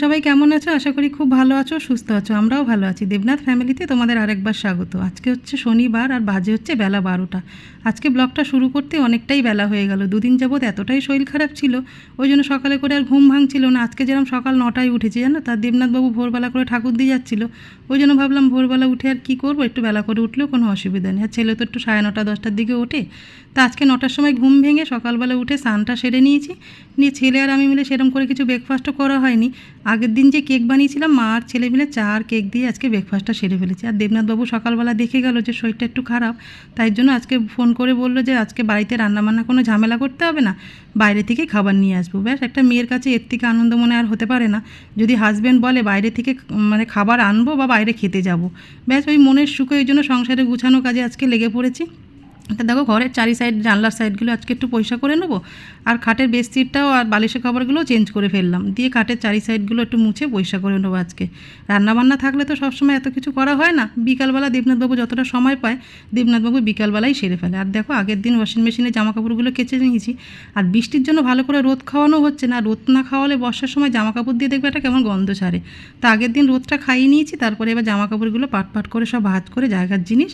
সবাই কেমন আছো? আশা করি খুব ভালো আছো, সুস্থ আছো, আমরাও ভালো আছি। দেবনাথ ফ্যামিলিতে তোমাদের আরেকবার স্বাগত। আজকে হচ্ছে শনিবার আর বাজে হচ্ছে বেলা বারোটা। আজকে ব্লগটা শুরু করতে অনেকটাই বেলা হয়ে গেল। দুদিন যাবৎ এতটাই শরীর খারাপ ছিল, ওই জন্য সকালে করে আর ঘুম ভাঙছিল না। আজকে যেরকম সকাল নটায় উঠেছি, জানো? তার দেবনাথবাবু ভোরবেলা করে ঠাকুর দিয়ে যাচ্ছিল। ওই জন্য ভাবলাম ভোরবেলা উঠে আর কী করব? একটু বেলা করে উঠলেও কোনো অসুবিধা নেই। আর ছেলে তো একটু সাড়ে নটা, দশটার দিকে ওঠে। তা আজকে নটার সময় ঘুম ভেঙে সকালবেলা উঠে স্নানটা সেরে নিয়েছি। নিয়ে ছেলে আর আমি মিলে সেরকম করে কিছু ব্রেকফাস্টও করা হয়নি। আগের দিন যে কেক বানিয়েছিলাম, মা আর ছেলে মিলে চা আর কেক দিয়ে আজকে ব্রেকফাস্টটা সেরে ফেলেছি। আর দেবনাথবাবু সকালবেলা দেখে গেল যে শরীরটা একটু খারাপ, তাই জন্য আজকে ফোন করে বলল যে আজকে বাড়িতে রান্নাবান্না কোনো ঝামেলা করতে হবে না, বাইরে থেকে খাবার নিয়ে আসব। ব্যাস, একটা মেয়ের কাছে এর থেকে আনন্দ মনে আর হতে পারে না। যদি হাজব্যান্ড বলে বাইরে থেকে মানে খাবার আনব বা বাইরে খেতে যাব। ব্যাস, ওই মনের সুখে ওই জন্য সংসারে গুছানো কাজে আজকে লেগে পড়েছি। দেখো ঘরের চারি সাইড জানলার সাইডগুলো আজকে একটু পয়সা করে নেব, আর খাটের বেডশিটটাও আর বালিশের খাবারগুলোও চেঞ্জ করে ফেললাম। দিয়ে খাটের চারি সাইডগুলো একটু মুছে পয়সা করে নেব আজকে। রান্নাবান্না থাকলে তো সবসময় এত কিছু করা হয় না। বিকালবেলা দেবনাথবাবু যতটা সময় পায় দেবনাথবাবু বিকালবেলাই সেরে ফেলে। আর দেখো আগের দিন ওয়াশিং মেশিনে জামা কাপড়গুলো কেচে নিয়েছি। আর বৃষ্টির জন্য ভালো করে রোদ খাওয়ানো হচ্ছে না। রোদ না খাওয়ালে বর্ষার সময় জামা কাপড় দিয়ে দেখবে একটা কেমন গন্ধ ছাড়ে। তা আগের দিন রোদটা খাইয়ে নিয়েছি, তারপরে এবার জামা কাপড়গুলো পাট পাট করে সব ভাজ করে জায়গার জিনিস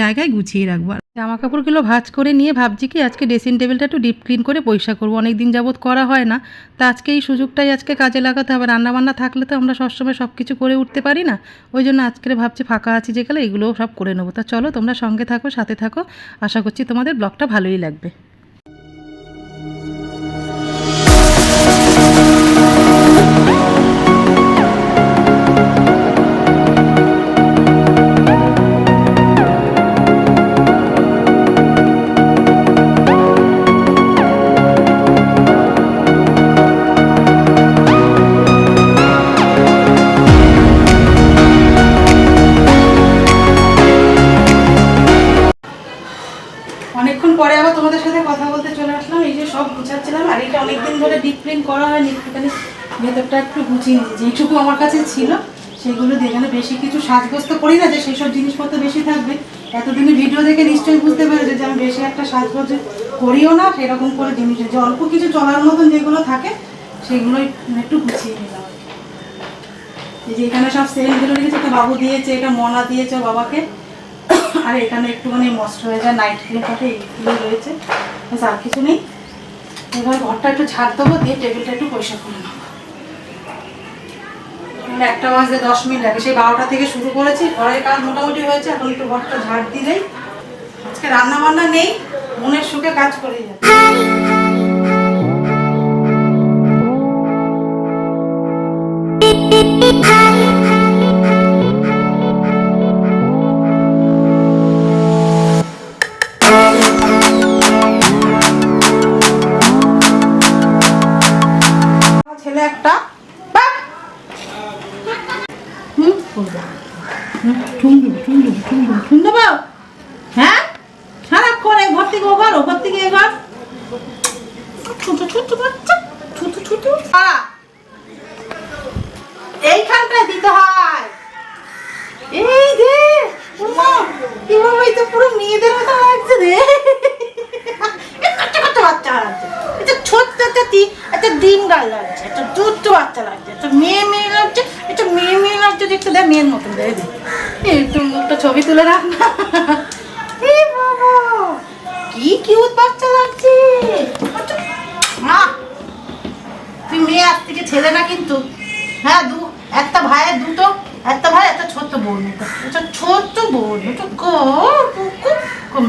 জায়গায় গুছিয়ে রাখব। জামা কাপড়গুলো ভাজ করে নিয়ে ভাবছি কি আজকে ড্রেসিং টেবিলটা একটু ডিপ ক্লিন করে পয়সা করব। অনেক দিন যাবৎ করা হয় না। তা আজকে এই সুযোগটাই আজকে কাজে লাগাতে হবে। রান্নাবান্না থাকলে তো আমরা সবসময় সব কিছু করে উঠতে পারি না। ওই জন্য আজকে ভাবছি ফাঁকা আছি যে গেলে এগুলোও সব করে নেব। তা চলো তোমরা সঙ্গে থাকো, সাথে থাকো। আশা করছি তোমাদের ব্লগটা ভালোই লাগবে। তোমাদের সাথে কথা বলতে চলে আসলাম। এই যে সব গুছাচ্ছিলাম, আর এটা অনেকদিন ধরে ডিপ ক্লিন করা হয়নি, একটুখানি ভেতরটা একটু গুছিয়ে নিয়েছি। যেটুকু আমার কাছে ছিল, সেগুলো দিয়ে এখানে বেশি কিছু সাজগ্রস্ত করি না যে সেই সব জিনিসপত্র বেশি থাকবে। এতদিনে ভিডিও দেখে নিশ্চয়ই বুঝতে পেরেছে যে আমি বেশি একটা সাজগোজ করিও না, সেরকম করে জিনিস। যে অল্প কিছু চলার মতন যেগুলো থাকে সেগুলোই একটু গুছিয়ে নিলাম। যে এখানে সব সেলগুলো রেখেছে, তো বাবু দিয়েছে, এটা মনা দিয়েছে বাবাকে। আর এখানে একটুখানি ময়শ্চারাইজার নাইট ক্রিম কাটে এইগুলো রয়েছে। আর কিছু নেই। এবার ঘরটা একটু ঝাড় দেবো, দিয়ে টেবিলটা একটু পয়সা করে নেব। একটা বাজে দশ মিনিট লাগে সেই বারোটা থেকে শুরু করেছি। ঘরের কাজ মোটামুটি হয়েছে, এখন একটু ঘরটা ঝাড় দিলেই আজকে রান্না বান্না নেই, মনের সুখে কাজ করে যাবে। একটা গাল লাগছে, একটা দুধ বাচ্চা লাগছে, একটা মেয়ে মেয়ে লাগছে, একটা মেয়ে মেয়ে লাগছে দেখতে দেয় মেয়ের মতন দেয় তুমি একটা ছবি তুলে রাখ না। কি কিউট বাচ্চা লাগছে। মা, তুই মেয়ে আজ থেকে ছেলে না কিন্তু। হ্যাঁ দু, একটা ভাইয়ের দুটো, একটা ভাই, একটা ছোট্ট বোন ছোট্ট বোন এটা কম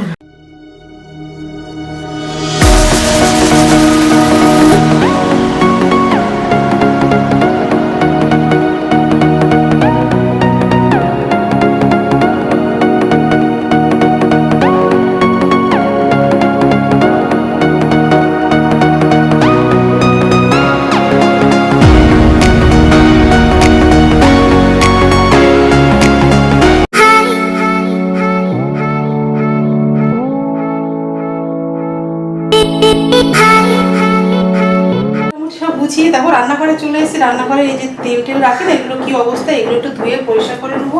গুছিয়ে তারপর রান্নাঘরে চলে এসেছি রান্নাঘরে এই যে তেল টেল রাখি না, এগুলো কি অবস্থা? এগুলো একটু ধুয়ে পরিষ্কার করে নেব।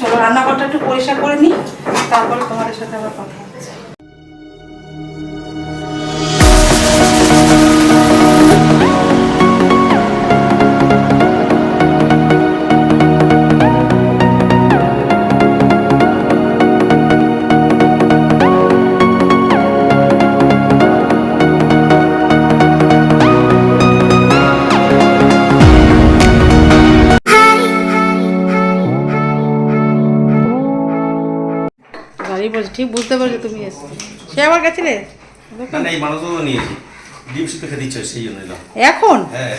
চলো, রান্নাঘরটা একটু পরিষ্কার করে নিই, তারপরে তোমাদের সাথে আবার কথা বুঝতে পারছ তুমি এসছো। সে না না এই মানুষ তো নিয়েছি। ডিম সিদ্ধ খেতে ইচ্ছে সেই জন্য এলাম। এখন? হ্যাঁ।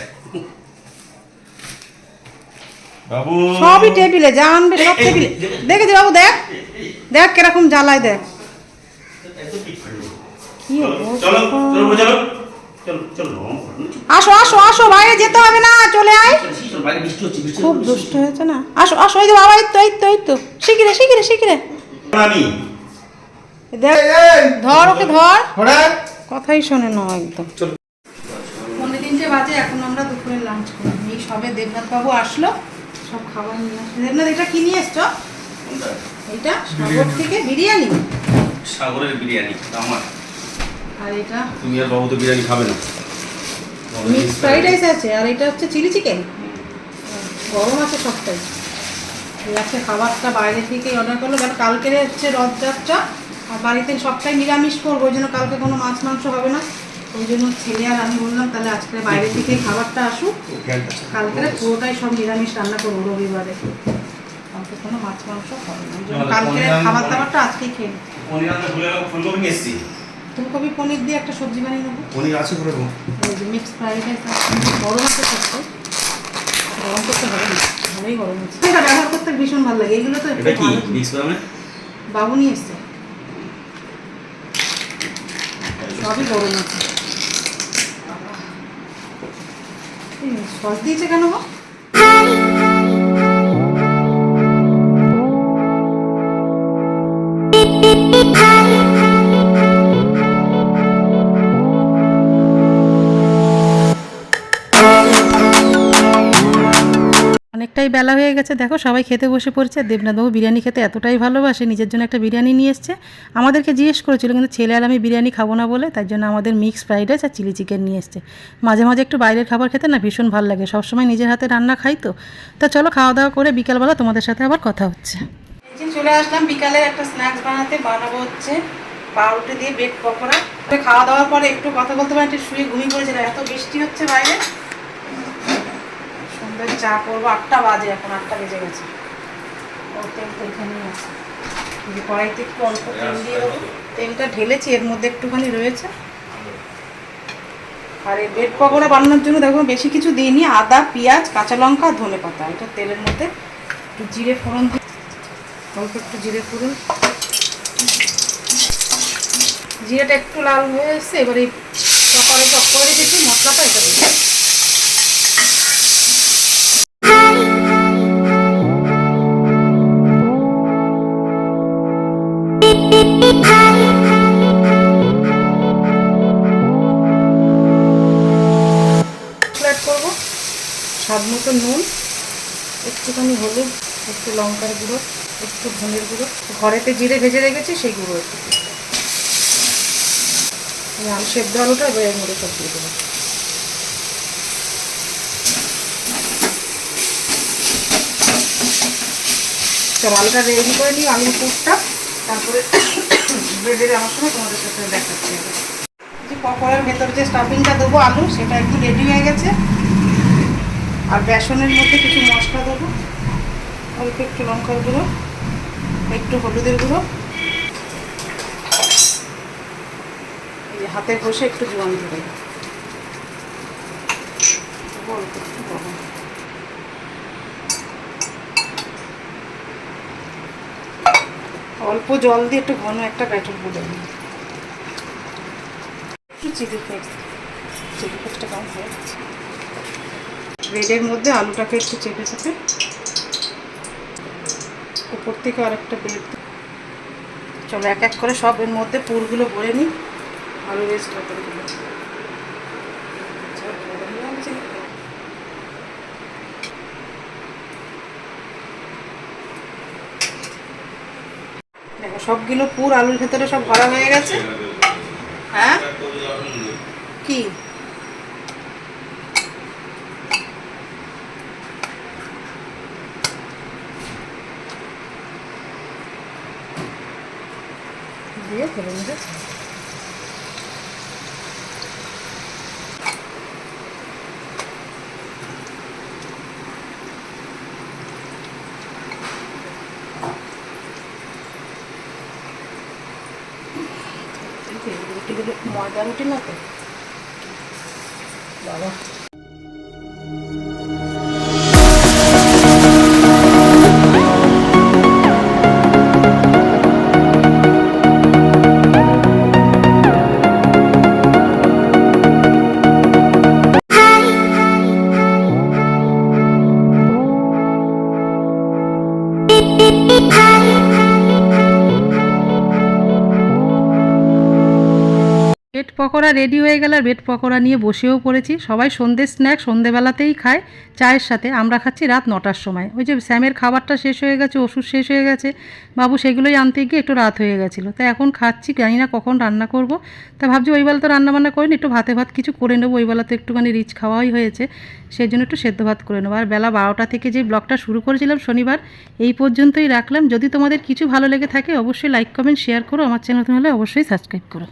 বাবু। সবই টেবিলে যা আনবে সব টেবিলে। দেখেছি বাবু দেখ। দেখ কীরকম জ্বালায় দেখ। আসো আসো আসো বাইরে যেতে হবে না চলে আয়। খুব দুষ্ট হয়েছে না। আসো আসো এই যে বাবা এই তো এই তো এই তো। শিখিরে শিখিরে শিখিরে ধর ওকে ধর। কথাই শোনে না একদম। চলো। পনেরো তিনটে বাজে এখন আমরা দুপুরে লাঞ্চ করি এই সবে দেবনাথ বাবু আসলো সব খাবার নিয়ে আসলো। দেবনাথ এটা কি নিয়ে এসছো? এইটা সাগর থেকে বিরিয়ানি? সাগরের বিরিয়ানি আমার। আর এটা? তুমি আর বাবু তো বিরিয়ানি খাবে না। মিক্স ফ্রাইড রাইস আছে আর এটা হচ্ছে চিলি চিকেন। গরম আছে সবটাই। এই আজকে খাবারটা বাইরে থেকেই অর্ডার করল কারণ কালকের হচ্ছে রথযাত্রা। আর বাড়িতে সবটাই নিরামিষ করব ওই জন্য কালকে কোনো মাছ মাংস হবে না। ওই জন্য ছেলে আর আমি বললাম তাহলে আজকে বাইরে থেকে খাবারটা আসুক। কালকে পুরোটাই সব নিরামিষ রান্না করব রবিবারে। কালকে কোনো মাছ মাংস হবে না কালকে খাবার দাবারটা আজকেই খেয়ে ফুলকপি পনির দিয়ে একটা সবজি বানিয়ে নেব। পনির আছে করে দেবো। ওই যে মিক্স ফ্রাইড রাইস গরম আছে সবটাই গরম করতে হবে না ভালোই গরম আছে এটা ব্যবহার করতে ভীষণ ভালো লাগে এগুলো তো এটা কি মিক্স বাবু নিয়ে এসছে। সবই গরম আছে। সস দিয়েছে কেন গো? অনেকটাই বেলা হয়ে গেছে। দেখো, সবাই খেতে বসে পড়ছে। দেবনাথবাবু বিরিয়ানি খেতে এতটাই ভালোবাসে, নিজের জন্য একটা বিরিয়ানি নিয়ে এসছে। আমাদেরকে জিজ্ঞেস করেছিল, কিন্তু ছেলে আর আমি বিরিয়ানি খাব না বলে? তার জন্য আমাদের মিক্স ফ্রাইড রাইস আর চিলি চিকেন নিয়ে এসছে। মাঝে মাঝে একটু বাইরের খাবার খেতে না ভীষণ ভালো লাগে। সবসময় নিজের হাতে রান্না খাই তো। তা চলো, খাওয়া দাওয়া করে বিকালবেলা তোমাদের সাথে আবার কথা হচ্ছে। চলে আসলাম বিকালে একটা স্ন্যাক্স বানাতে। বানাবো হচ্ছে পাউরুটি দিয়ে বেড পকোড়া। খাওয়া দাওয়ার পরে একটু কথা বলতে পারি শুয়ে ঘুমিয়ে পড়েছিলাম। এত বৃষ্টি হচ্ছে বাইরে। সন্ধ্যায় চা করব আটটা বাজে এখন আটটা বেজে গেছে। ও তেল তো এখানেই আছে। যে কড়াইতে একটু অল্প তেল দিয়ে দেবো। তেলটা ঢেলেছি এর মধ্যে একটুখানি রয়েছে। আর এই বেড পকোড়া বানানোর জন্য দেখো বেশি কিছু দিইনি। আদা পেঁয়াজ কাঁচা লঙ্কা ধনে পাতা। এটা তেলের মধ্যে একটু জিরে ফোড়ন দিই অল্প একটু জিরে ফোড়ন। জিরেটা একটু লাল হয়ে এসছে এবারে এই পকোড়া পকোড়া দিচ্ছি মশলাটা এটা স্বাদ মতো নুন, একটুখানি হলুদ, একটু লঙ্কার গুঁড়ো, একটু ধনের গুঁড়ো। ঘরেতে জিরে ভেজে রেখেছি, সেই গুঁড়ো একটু আলু সেদ্ধ আলুটা এবার এর মধ্যে সব দিয়ে দেবো চল, আলুটা রেডি করে নিই আলুর পুরটা। তারপরে ব্রেডের আমার সময় তোমাদের সাথে দেখাচ্ছি। যে পকোড়ার ভেতর যে স্টাফিংটা দেবো আলু, সেটা একটু রেডি হয়ে গেছে। আর বেসনের মধ্যে কিছু মশলা দেবো। অল্প একটু লঙ্কার গুঁড়ো, একটু হলুদের গুঁড়ো। এই হাতে বসে একটু জোয়ান ধরে অল্প একটু। অল্প জল দিয়ে একটু ঘন একটা ব্যাটার করে একটু চিলি ফ্লেক্স। চিলি ফ্লেক্সটা কম হয়ে ব্রেডের মধ্যে আলুটাকে একটু চেপে চেপে। উপর থেকে আরেকটা ব্রেড। চলো এক এক করে সব এর মধ্যে পুরগুলো ভরে নিই। আলু বেশ করে আচ্ছা, দেখো, সবগুলো পুর আলুর ভেতরে সব ভরা হয়ে গেছে। হ্যাঁ? কি? ময়দা রুটি না তো বাবা। পকোড়া রেডি হয়ে গেল আর ব্রেড পকোড়া নিয়ে বসেও পড়েছি। সবাই সন্ধ্যে স্ন্যাক সন্ধ্যেবেলাতেই খায়, চায়ের সাথে। আমরা খাচ্ছি রাত নটার সময়। ওই যে স্যামের খাবারটা শেষ হয়ে গেছে, ওষুধ শেষ হয়ে গেছে। বাবু সেগুলোই আনতে গিয়ে একটু রাত হয়ে গেছিল। তা এখন খাচ্ছি, জানি না কখন রান্না করব। তা ভাবছি ওই বেলা তো রান্নাবান্না করিনি, একটু ভাতে ভাত কিছু করে নেব। ওই বেলা তো একটুখানি রিচ খাওয়াই হয়েছে সেই জন্য একটু সেদ্ধ ভাত করে নেব। আর বেলা বারোটা থেকে যে ব্লগটা শুরু করেছিলাম শনিবার, এই পর্যন্তই রাখলাম। যদি তোমাদের কিছু ভালো লেগে থাকে, অবশ্যই লাইক কমেন্ট শেয়ার করো। আমার চ্যানেল হলে অবশ্যই সাবস্ক্রাইব করো।